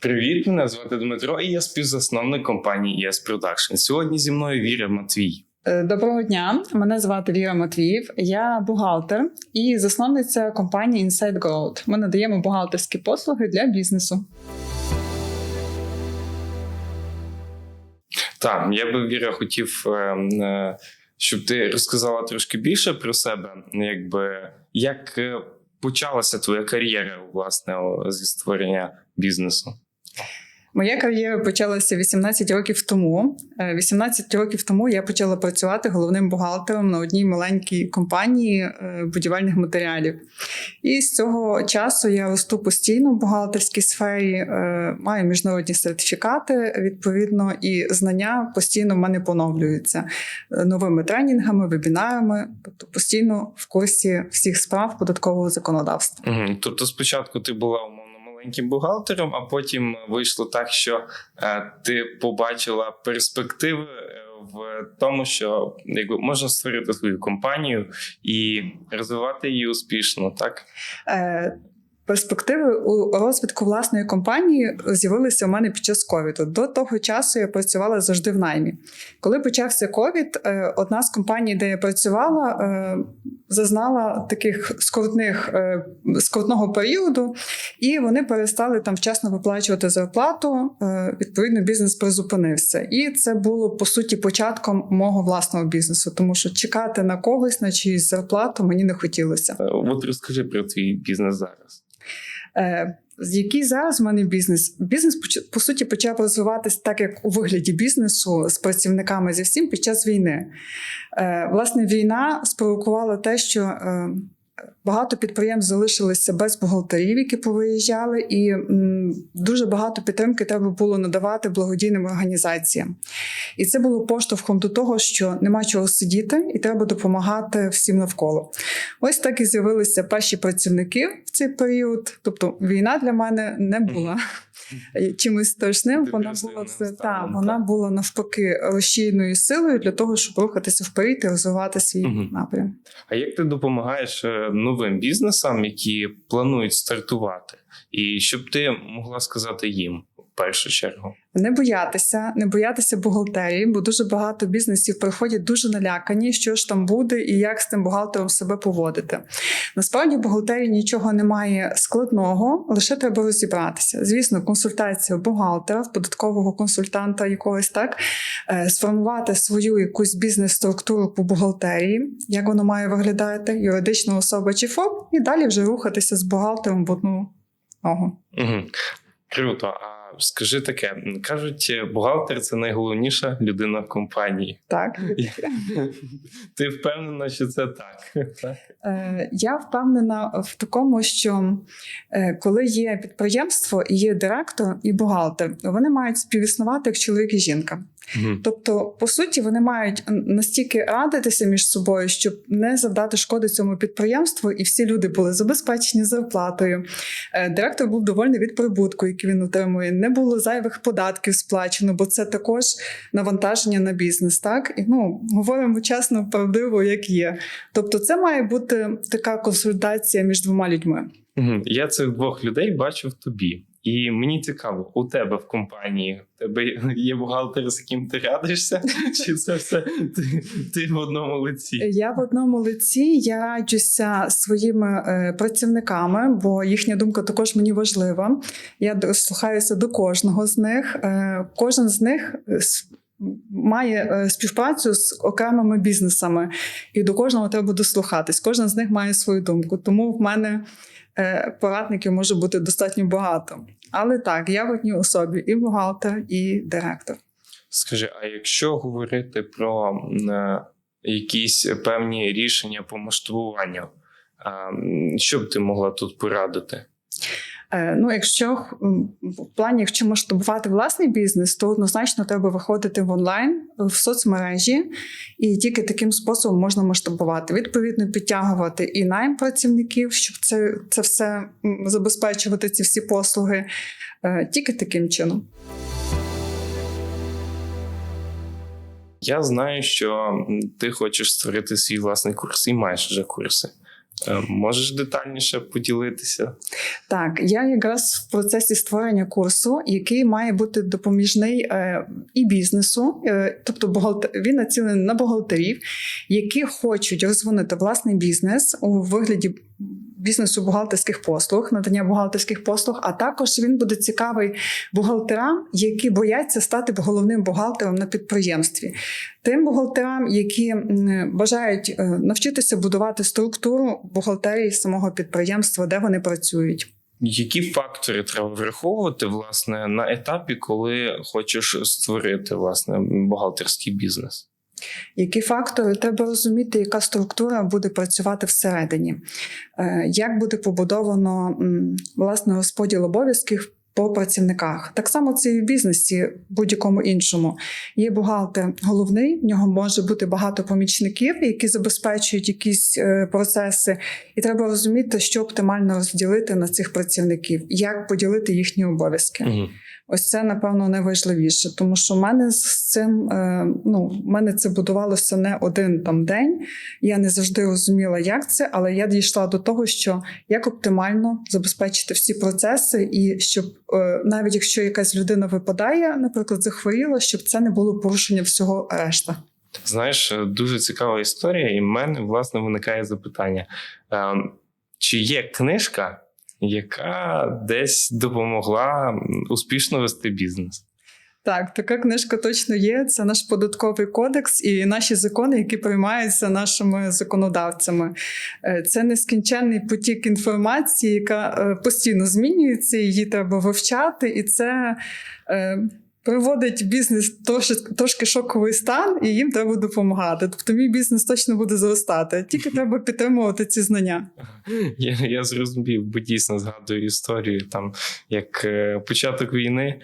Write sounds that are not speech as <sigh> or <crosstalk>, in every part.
Привіт, мене звати Дмитро, і я співзасновник компанії ES Production. Сьогодні зі мною Віра Матвій. Е, Доброго дня, мене звати Віра Матвіїв. Я бухгалтер і засновниця компанії Inside Growth. Ми надаємо бухгалтерські послуги для бізнесу. Так, я би Віра хотів, е, е, щоб ти розказала трошки більше про себе, якби як почалася твоя кар'єра власне зі створення бізнесу. Моя кар'єра почалася 18 років тому. Е, 18 років тому я почала працювати головним бухгалтером на одній маленькій компанії е, будівельних матеріалів. І з цього часу я росту постійно в бухгалтерській сфері, е, маю міжнародні сертифікати, відповідно, і знання постійно в мене поновлюються е, новими тренінгами, вебінарами, тобто постійно в курсі всіх справ податкового законодавства. Угу. Тобто, спочатку ти була умовно маленьким бухгалтером, а потім вийшло так, що е, ти побачила перспективи е, в тому, що якби можна створити свою компанію і розвивати її успішно, так? Е, Перспективи у розвитку власної компанії з'явилися у мене під час ковіду. До того часу я працювала завжди в наймі. Коли почався ковід, е, одна з компаній, де я працювала, е, зазнала таких скрутних е, скрутного періоду, і вони перестали там вчасно виплачувати зарплату. Відповідно, бізнес призупинився. І це було по суті початком мого власного бізнесу, тому що чекати на когось на чиюсь зарплату мені не хотілося. От розкажи про твій бізнес зараз. Е, який зараз в мене бізнес? Бізнес по суті почав розвиватися так, як у вигляді бізнесу з працівниками зі всім під час війни. Е, Власне, війна спровокувала те, що е, багато підприємств залишилися без бухгалтерів, які повиїжджали, і дуже багато підтримки треба було надавати благодійним організаціям. І це було поштовхом до того, що нема чого сидіти, і треба допомагати всім навколо. Ось так і з'явилися перші працівники в цей період. Тобто війна для мене не була чимось страшним. Вона була це та вона була навпаки лощійною силою для того, щоб рухатися вперед і розвивати свій угу. напрям. А як ти допомагаєш е, новим бізнесам, які планують стартувати, і щоб ти могла сказати їм першу чергу? Не боятися, не боятися бухгалтерії, бо дуже багато бізнесів приходять дуже налякані, що ж там буде і як з тим бухгалтером себе поводити. Насправді, в бухгалтерії нічого немає складного, лише треба розібратися. Звісно, консультація бухгалтера, податкового консультанта якогось так, е, сформувати свою якусь бізнес-структуру по бухгалтерії, як воно має виглядати, юридична особа чи ФОП, і далі вже рухатися з бухгалтером в одну ногу. Угу. Круто. Скажи таке: кажуть, бухгалтер це найголовніша людина в компанії. Так, <laughs> Ти впевнена, що це <laughs> так? Е, Я впевнена в такому, що е, коли є підприємство, і є директор і бухгалтер, вони мають співіснувати як чоловік і жінка. Мгм. Тобто, по суті, вони мають настільки радитися між собою, щоб не завдати шкоди цьому підприємству, і всі люди були забезпечені зарплатою. Е, Директор був довольний від прибутку, який він отримує. Не було зайвих податків сплачено, бо це також навантаження на бізнес. Так і ну говоримо чесно, правдиво, як є. Тобто, це має бути така консультація між двома людьми. Мгм. Я цих двох людей бачу в тобі. І мені цікаво, у тебе в компанії у тебе є бухгалтер, з яким ти радишся, <laughs> чи це все ти, ти в одному лиці? Я в одному лиці я раджуся своїми е, працівниками, бо їхня думка також мені важлива. Я дослухаюся до кожного з них. Е, кожен з них е, має співпрацю з окремими бізнесами, і до кожного треба дослухатись. Кожен з них має свою думку. Тому в мене порадників може бути достатньо багато. Але так, я в одній особі і бухгалтер, і директор. Скажи, а якщо говорити про е, якісь певні рішення по масштабуванню, що б ти могла тут порадити? Е, Ну, якщо в плані, якщо масштабувати власний бізнес, то однозначно треба виходити в онлайн в соцмережі, і тільки таким способом можна масштабувати. Відповідно, підтягувати і найм працівників, щоб це, це все забезпечувати ці всі послуги. Е, Тільки таким чином. Я знаю, що ти хочеш створити свій власний курс і маєш вже курси. Е, Можеш детальніше поділитися? Так, я якраз в процесі створення курсу, який має бути допоміжний е, і бізнесу, е, тобто він націлений на бухгалтерів, які хочуть розвинути власний бізнес у вигляді бізнесу бухгалтерських послуг, надання бухгалтерських послуг. А також він буде цікавий бухгалтерам, які бояться стати головним бухгалтером на підприємстві. Тим бухгалтерам, які бажають е, навчитися будувати структуру бухгалтерії самого підприємства, де вони працюють. Які фактори треба враховувати власне на етапі, коли хочеш створити власне бухгалтерський бізнес? Які фактори треба розуміти, яка структура буде працювати всередині, Е, як буде побудовано власне розподіл обов'язків по працівниках. Так само це і в бізнесі, будь-якому іншому. Є бухгалтер головний, в нього може бути багато помічників, які забезпечують якісь е, процеси, і треба розуміти, що оптимально розділити на цих працівників, як поділити їхні обов'язки. Угу. Ось це напевно найважливіше, тому що в мене з цим е, ну в мене це будувалося не один там день. Я не завжди розуміла, як це, але я дійшла до того, що як оптимально забезпечити всі процеси, і щоб е, навіть якщо якась людина випадає, наприклад, захворіла, щоб це не було порушення всього решта. Знаєш, е, дуже цікава історія, і в мене власне виникає запитання: Ем, чи є книжка, яка десь допомогла успішно вести бізнес? Так, така книжка точно є. Це наш податковий кодекс і наші закони, які приймаються нашими законодавцями. Е, Це нескінченний потік інформації, яка е, постійно змінюється, її треба вивчати, і це. Приводить бізнес трошки, шоковий стан, і їм треба допомагати. Тобто, мій бізнес точно буде зростати. Тільки треба підтримувати ці знання. Я, я зрозумів, бо дійсно згадую історію, там як е, початок війни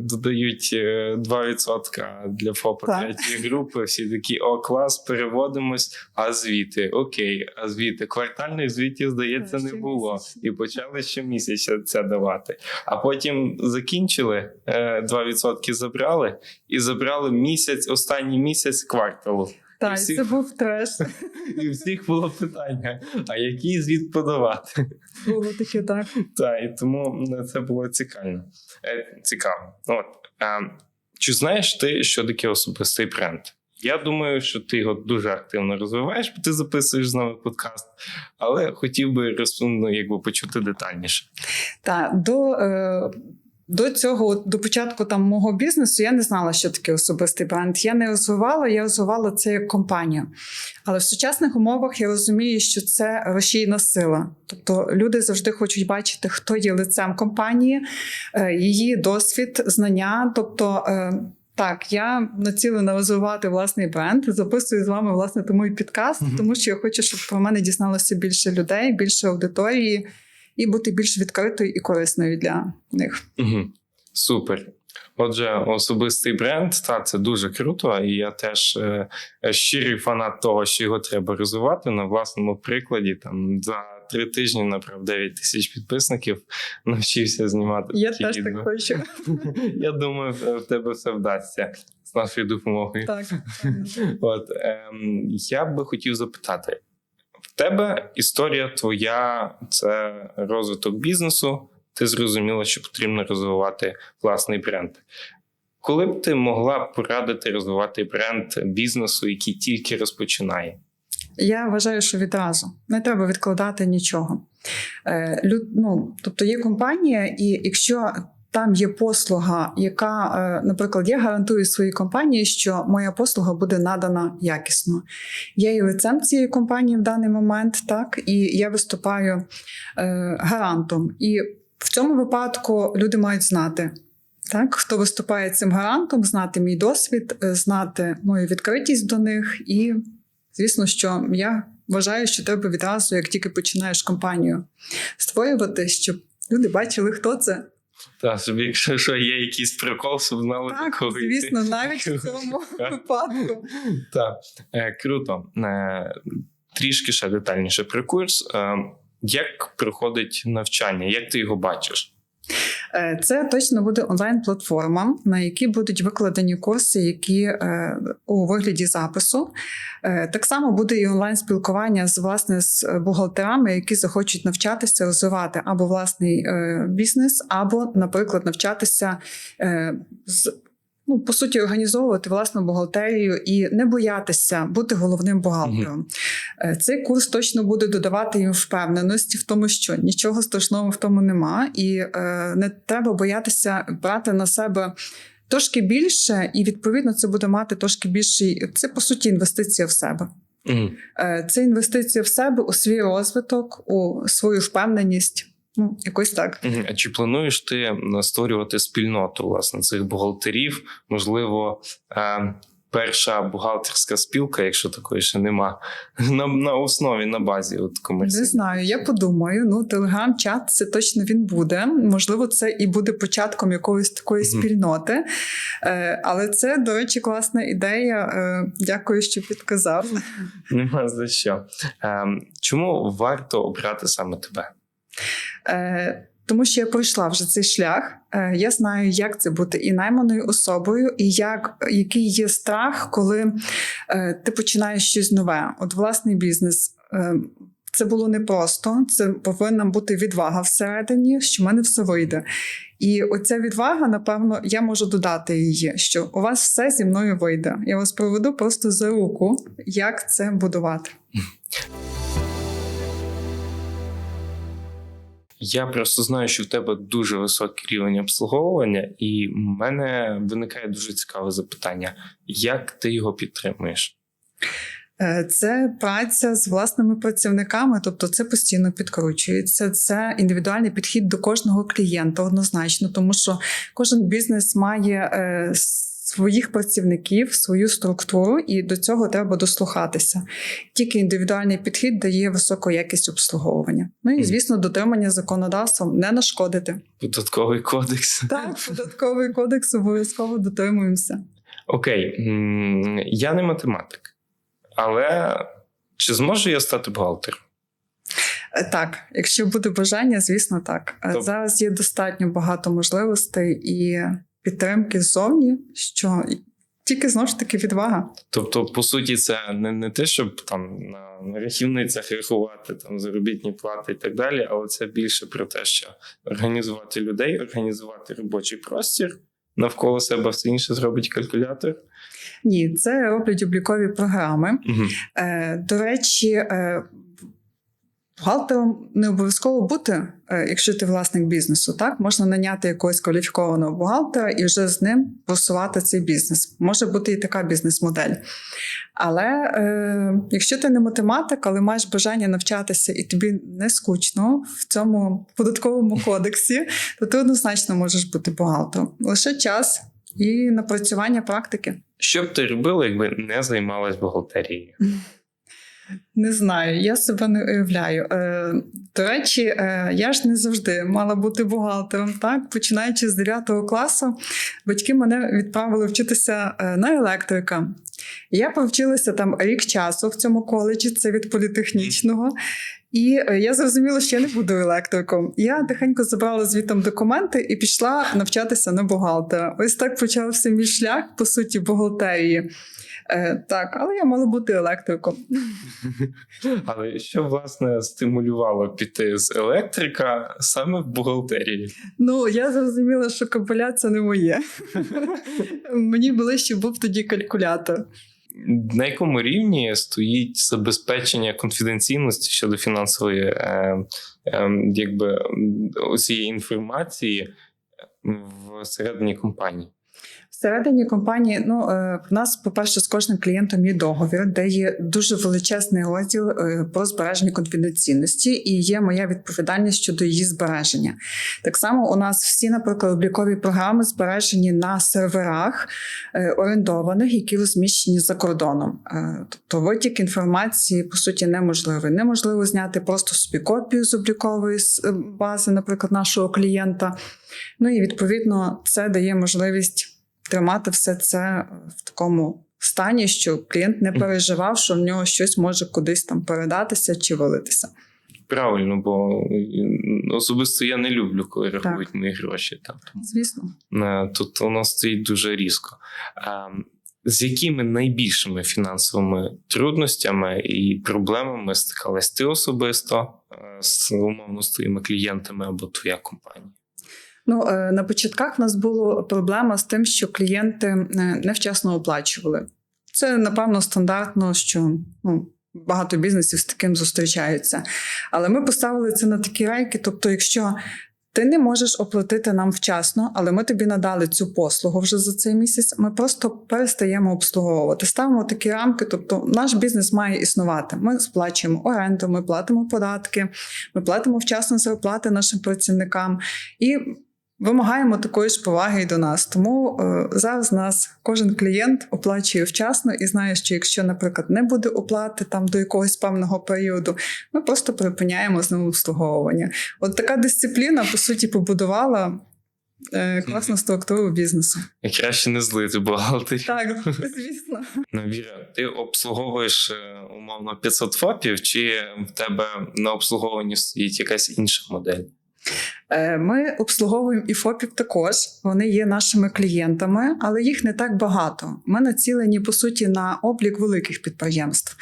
додають е, 2% для ФОПа Так. третьої групи. Всі такі о, клас, переводимось. А звіти, окей, а звіти. Квартальних звітів, здається, не було. І почали щомісяця це давати. А потім закінчили, е, 2% забрали, і забрали місяць, останній місяць кварталу. Так, всіх- це був треш. <laughs> І всіх було питання: а який звіт подавати? Було таке так. Так, і тому це було цікаво. Е, цікаво. От, е, чи знаєш ти, що таке особистий бренд? Я думаю, що ти його дуже активно розвиваєш, бо ти записуєш з нами подкаст, але хотів би роз, ну, якби почути детальніше. Так, до, е, до цього, до початку там мого бізнесу, я не знала, що таке особистий бренд. Я не розвивала, я розвивала це як компанію. Але в сучасних умовах я розумію, що це рушійна сила. Тобто люди завжди хочуть бачити, хто є лицем компанії, е, її досвід, знання. Тобто. е, Так, я націлена розвивати власний бренд. Записую з вами власне тому і підкаст, Мгм. тому що я хочу, щоб про мене дізналося більше людей, більше аудиторії і бути більш відкритою і корисною для них. Угу. Супер. Отже, особистий бренд, та це дуже круто, і я теж е, щирий фанат того, що його треба розвивати на власному прикладі. Там за три тижні набрав 9 тисяч підписників, <laughs> навчився знімати. Я теж так хочу. <laughs> Я думаю, в тебе все вдасться з нашою допомогою. Так. <laughs> От ем, я би хотів запитати: тебе історія твоя це розвиток бізнесу. Ти зрозуміла, що потрібно розвивати власний бренд. Коли б ти могла порадити розвивати бренд бізнесу, який тільки розпочинає? Я вважаю, що відразу не треба відкладати нічого. Е, ну, тобто є компанія, і якщо там є послуга, яка, е, наприклад, я гарантую своїй компанії, що моя послуга буде надана якісно. Я є лицем цієї компанії в даний момент, так, і я виступаю е, гарантом. І в цьому випадку люди мають знати. Так, хто виступає цим гарантом, знати мій досвід, е, знати мою відкритість до них і Звісно, що я вважаю, що треба відразу, як тільки починаєш компанію створювати, щоб люди бачили, хто це. Та щоб якщо що є якийсь прикол, щоб знали Так, кого йти. звісно, навіть в цьому <laughs> випадку. Так, е, круто. Е, трішки ще детальніше про курс. Е, як проходить навчання? Як ти його бачиш? Е, Це точно буде онлайн-платформа, на якій будуть викладені курси, які е, у вигляді запису. Е, Так само буде і онлайн-спілкування з власне з бухгалтерами, які захочуть навчатися розвивати або власний бізнес, або, наприклад, навчатися з. Ну, по суті, організовувати власну бухгалтерію і не боятися бути головним бухгалтером. Е, Цей курс точно буде додавати їм впевненості в тому, що нічого страшного в тому нема, і е, не треба боятися брати на себе. Трошки більше, і відповідно це буде мати трошки більший. Це по суті інвестиція в себе. Е, Це інвестиція в себе у свій розвиток, у свою впевненість. Ну, якось так. А чи плануєш ти створювати спільноту власне цих бухгалтерів? Можливо, е, перша бухгалтерська спілка, якщо такої ще нема, <laughs> на, на основі на базі от Не знаю, я подумаю. Ну, телеграм-чат це точно він буде. Можливо, це і буде початком якоїсь такої Мгм. спільноти. Е, але це, до речі, класна ідея. Е, дякую, що підказав. Нема за що. Е, чому варто обрати саме тебе? Е, тому що я пройшла вже цей шлях. Е, я знаю, як це бути і найманою особою, і як, який є страх, коли е, ти починаєш щось нове. От власний бізнес. Е, це було непросто, це повинна бути відвага всередині, що в мене все вийде. І оця відвага, напевно, я можу додати її, що у вас все зі мною вийде. Я вас проведу просто за руку, як це будувати. <laughs> Я просто знаю, що в тебе дуже високий рівень обслуговування, і в мене виникає дуже цікаве запитання: як ти його підтримуєш? Е, Це праця з власними працівниками, тобто це постійно підкручується. Це індивідуальний підхід до кожного клієнта однозначно, тому що кожен бізнес має е, своїх працівників, свою структуру, і до цього треба дослухатися. Тільки індивідуальний підхід дає високу якість обслуговування. Ну і звісно, дотримання законодавством не нашкодити. Податковий кодекс. Так, податковий кодекс обов'язково дотримуємося. Окей, я не математик, але чи зможу я стати бухгалтером? Е, Так, якщо буде бажання, звісно, так. Е, Тоб- Зараз є достатньо багато можливостей і підтримки ззовні, що тільки знову ж таки відвага. Тобто, по суті, це не, не те, щоб там на, рахівницях рахувати там заробітні плати і так далі, але це більше про те, що організувати людей, організувати робочий простір. Навколо себе все інше зробить калькулятор. Ні, це роблять облікові програми. Угу. Е, До речі, е, бухгалтером не обов'язково бути, е, якщо ти власник бізнесу. Так можна наняти якогось кваліфікованого бухгалтера і вже з ним просувати цей бізнес. Може бути і така бізнес-модель. Але е, якщо ти не математик, але маєш бажання навчатися і тобі не скучно в цьому податковому кодексі, то ти однозначно можеш бути бухгалтером. Лише час і напрацювання практики. Що б ти робила, якби не займалась бухгалтерією? <laughs> Не знаю, я себе не уявляю. Е, до речі, е, я ж не завжди мала бути бухгалтером. Так, починаючи з 9 класу, батьки мене відправили вчитися е, на електрика. Я повчилася там рік часу в цьому коледжі, це від політехнічного. І е, я зрозуміла, що я не буду електриком. Я тихенько забрала звітом документи і пішла навчатися на бухгалтера. Ось так почався мій шлях, по суті, бухгалтерії. Е, так, але я мала бути електриком. <laughs> Але що власне стимулювало піти з електрика саме в бухгалтерії? Ну, я зрозуміла, що кабеля це не моє. <laughs> Мені ближче був тоді калькулятор. На якому рівні стоїть забезпечення конфіденційності щодо фінансової е, е, якби цієї інформації всередині компанії? Всередині компанії, ну е, в нас, по-перше, з кожним клієнтом є договір, де є дуже величезний розділ е, про збереження конфіденційності, і є моя відповідальність щодо її збереження. Так само у нас всі, наприклад, облікові програми збережені на серверах е, орендованих, які розміщені за кордоном. Тобто витік інформації по суті неможливий. Неможливо зняти просто собі копію з облікової бази, наприклад, нашого клієнта. Ну і відповідно це дає можливість тримати все це в такому стані, що клієнт не переживав, що в нього щось може кудись там передатися чи вилитися. правильно, бо особисто я не люблю, коли рахують мої гроші. Там. Звісно. е, Тут воно стоїть дуже різко. З якими найбільшими фінансовими трудностями і проблемами стикалась ти особисто е, з умовно з твоїми клієнтами або твоя компанія? Ну, е, на початках в нас була проблема з тим, що клієнти е, невчасно оплачували. Це, напевно, стандартно, що ну, багато бізнесів з таким зустрічаються. Але ми поставили це на такі рейки. Тобто, якщо ти не можеш оплатити нам вчасно, але ми тобі надали цю послугу вже за цей місяць, ми просто перестаємо обслуговувати. Ставимо такі рамки, тобто наш бізнес має існувати. Ми сплачуємо оренду, ми платимо податки, ми платимо вчасно зарплати нашим працівникам і вимагаємо такої ж поваги і до нас. Тому е, зараз нас кожен клієнт оплачує вчасно і знає, що якщо, наприклад, не буде оплати там до якогось певного періоду, ми просто припиняємо з ним обслуговування. От така дисципліна, по суті, побудувала. е, Класну структуру бізнесу. І краще не злити бухгалтерів. Так, звісно. Ну, Віра, ти обслуговуєш е, умовно 500 ФОПів, чи в тебе на обслуговуванні стоїть якась інша модель? Е, Ми обслуговуємо і ФОПів також. Вони є нашими клієнтами, але їх не так багато. Ми націлені по суті на облік великих підприємств.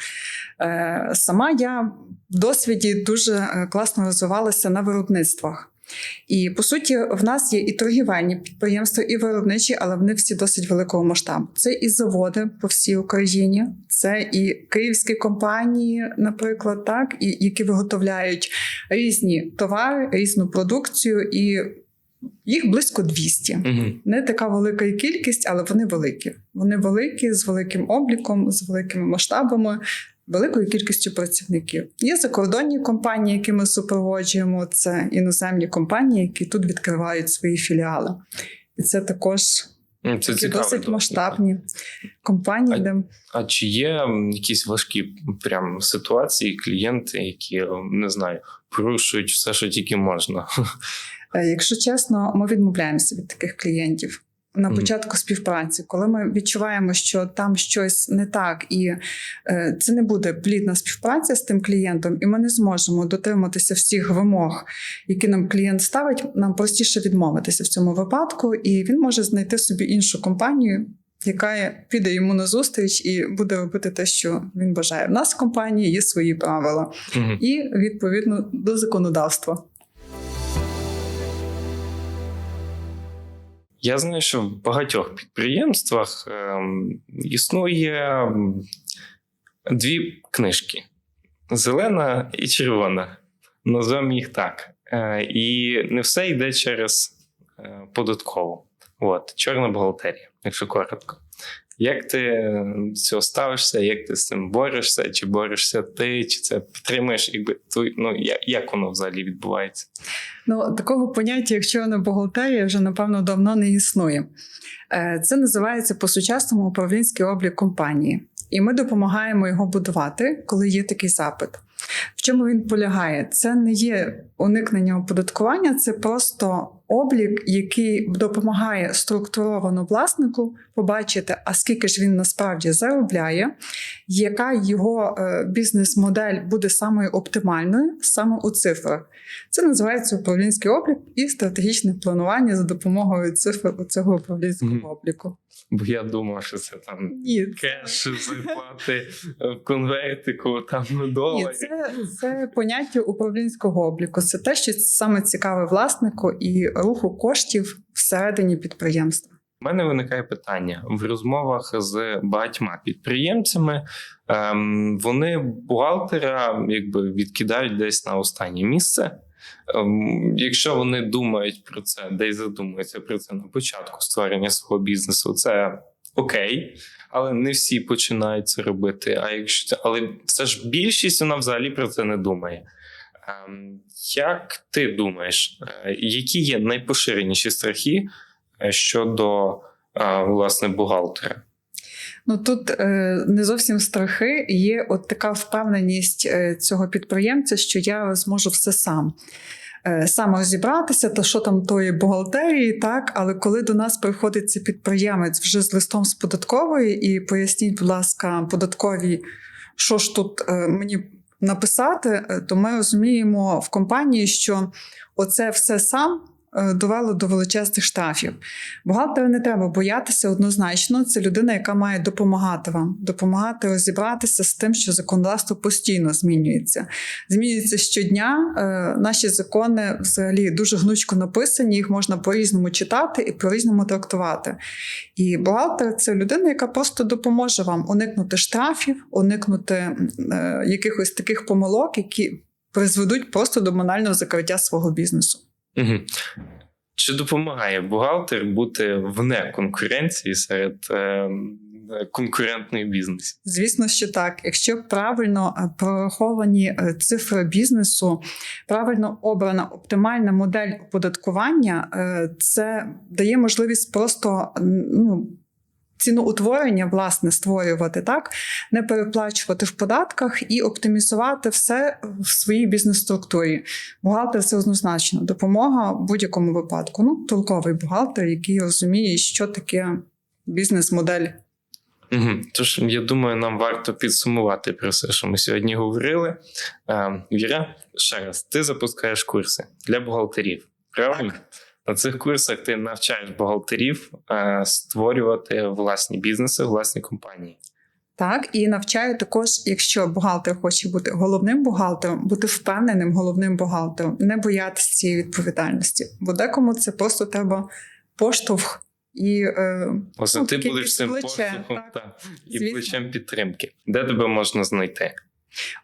Е, Сама я в досвіді дуже е, класно розвивалася на виробництвах. І по суті, в нас є і торгівельні підприємства, і виробничі, але вони всі досить великого масштабу. Це і заводи по всій Україні, це і київські компанії, наприклад, так, і які виготовляють різні товари, різну продукцію, і їх близько 200. Угу. Не така велика і кількість, але вони великі. Вони великі з великим обліком, з великими масштабами, великою кількістю працівників. Є закордонні компанії, які ми супроводжуємо. Це іноземні компанії, які тут відкривають свої філіали. І це також Це такі цікаво. досить масштабні компанії, А- де А чи є якісь важкі прям ситуації, клієнти, які не знаю, порушують все, що тільки можна? <laughs> Е, Якщо чесно, ми відмовляємося від таких клієнтів. На початку співпраці, коли ми відчуваємо, що там щось не так, і е, це не буде плідна співпраця з тим клієнтом, і ми не зможемо дотриматися всіх вимог, які нам клієнт ставить, нам простіше відмовитися в цьому випадку, і він може знайти собі іншу компанію, яка піде йому на зустріч і буде робити те, що він бажає. В нас в компанії є свої правила, Мгм. і відповідно до законодавства. Я знаю, що в багатьох підприємствах ем, існує дві книжки: зелена і червона. Назвемо їх так. Е, і не все йде через е, податкову. От, чорна бухгалтерія, якщо коротко. Як ти до цього ставишся, як ти з цим борешся, чи борешся ти, чи це підтримуєш, якби твій, ну як, воно взагалі відбувається? Ну, такого поняття, як чорна бухгалтерія, вже напевно давно не існує. Е, Це називається по-сучасному управлінський облік компанії. І ми допомагаємо його будувати, коли є такий запит. В чому він полягає? Це не є уникнення оподаткування, це просто облік, який допомагає структуровано власнику побачити, а скільки ж він насправді заробляє, яка його е, бізнес-модель буде самою оптимальною саме у цифрах. Це називається управлінський облік і стратегічне планування за допомогою цифр у цього управлінського Мгм. обліку. Бо я думав, що це там Ні, кеш зарплати в конвертику, там на Ні, це, це поняття управлінського обліку. Це те, що саме цікаве власнику і руху коштів всередині підприємства. У мене виникає питання в розмовах з багатьма підприємцями. Ем, вони бухгалтера якби відкидають десь на останнє місце. Ем, якщо вони думають про це, десь задумуються про це на початку створення свого бізнесу, це окей, але не всі починають це робити. А якщо але все ж більшість вона взагалі про це не думає. Ем, як ти думаєш, е, які є найпоширеніші страхи е, щодо е, власне бухгалтера? Ну тут е, не зовсім страхи, є от така впевненість е, цього підприємця, що я зможу все сам. Е, Сам розібратися, та що там тої бухгалтерії, так, але коли до нас приходить цей підприємець вже з листом з податкової, і поясніть, будь ласка, податковій, що ж тут мені написати, то ми розуміємо в компанії, що оце все сам. Е, Довело до величезних штрафів. Бухгалтера не треба боятися однозначно. Це людина, яка має допомагати вам, допомагати розібратися з тим, що законодавство постійно змінюється. Змінюється щодня. Е, Наші закони взагалі дуже гнучко написані, їх можна по-різному читати і по-різному трактувати. І бухгалтер це людина, яка просто допоможе вам уникнути штрафів, уникнути е, якихось таких помилок, які призведуть просто до банального закриття свого бізнесу. Угу. Чи допомагає бухгалтер бути вне конкуренції серед е, конкурентних бізнесів? Звісно, що так. Якщо правильно е, прораховані е, цифри бізнесу, правильно обрана оптимальна модель оподаткування, е, це дає можливість просто ну. Ціноутворення, власне, створювати так, не переплачувати в податках і оптимізувати все в своїй бізнес-структурі. Бухгалтер це однозначно допомога в будь-якому випадку. Ну, толковий бухгалтер, який розуміє, що таке бізнес-модель Угу. Тож, я думаю, нам варто підсумувати про все, що ми сьогодні говорили. Е, Віра, ще раз, ти запускаєш курси для бухгалтерів. Правильно? На цих курсах ти навчаєш бухгалтерів е, створювати власні бізнеси, власні компанії. Так, і навчаю також, якщо бухгалтер хоче бути головним бухгалтером, бути впевненим головним бухгалтером, не боятися цієї відповідальності. Бо декому це просто треба поштовх і е, Ось Ну, ти будеш цим плече, поштовхом так. та, і плечем підтримки. Де тебе можна знайти?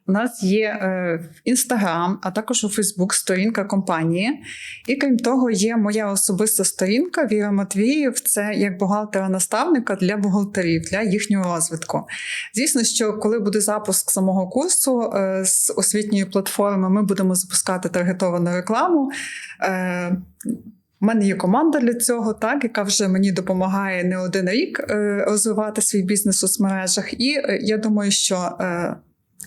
У нас є е, Інстаграм, а також у Фейсбук сторінка компанії. І крім того, є моя особиста сторінка Віра Матвіїв. Це як бухгалтера-наставника для бухгалтерів, для їхнього розвитку. Звісно, що коли буде запуск самого курсу е, з освітньої платформи, ми будемо запускати таргетовану рекламу. Е, у мене є команда для цього, так, яка вже мені допомагає не один рік е, розвивати свій бізнес у соцмережах. І е, я думаю, що е,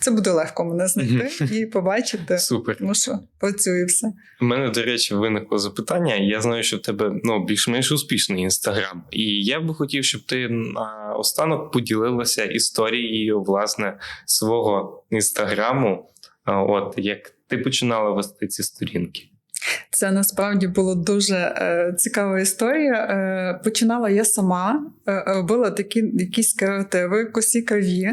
це буде легко мене знайти і побачити, Супер. тому що працює все. У мене, до речі, виникло запитання. Я знаю, що в тебе ну, більш-менш успішний інстаграм. І я би хотів, щоб ти на останок поділилася історією власне свого інстаграму. От як ти починала вести ці сторінки. Це насправді була дуже е, цікава історія. Е, починала я сама, е, робила такі якісь креативи, косі криві.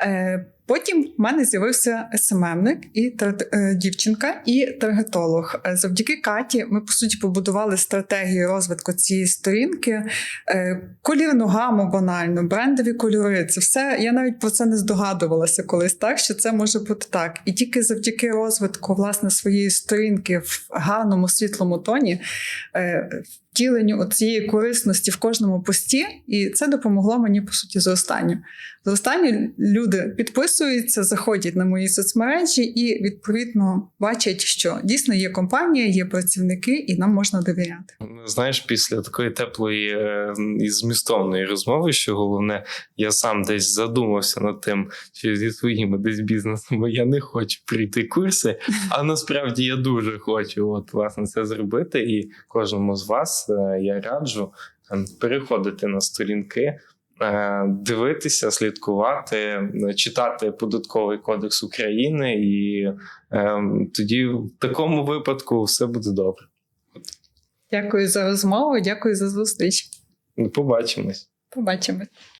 Е, Потім в мене з'явився СММник і е, дівчинка, і таргетолог. Е, Завдяки Каті ми по суті побудували стратегію розвитку цієї сторінки, е, колірну гаму банально, брендові кольори. Це все. Я навіть про це не здогадувалася колись, так що це може бути так. І тільки завдяки розвитку власне своєї сторінки в гарному світлому тоні. Втіленню цієї корисності в кожному пості, і це допомогло мені по суті зростанню. Зростанню люди підписуються, заходять на мої соцмережі і відповідно бачать, що дійсно є компанія, є працівники, і нам можна довіряти. Ну, Знаєш, після такої теплої е, і змістовної розмови, що головне, я сам десь задумався над тим, що зі своїми десь бізнесами я не хочу прийти курси, а <laughs> насправді я дуже хочу от власне це зробити. І кожному з вас я раджу е, переходити на сторінки. е, Дивитися, слідкувати, е, читати податковий кодекс України, і е, тоді в такому випадку все буде добре. Дякую за розмову, дякую за зустріч. Побачимось. Побачимось.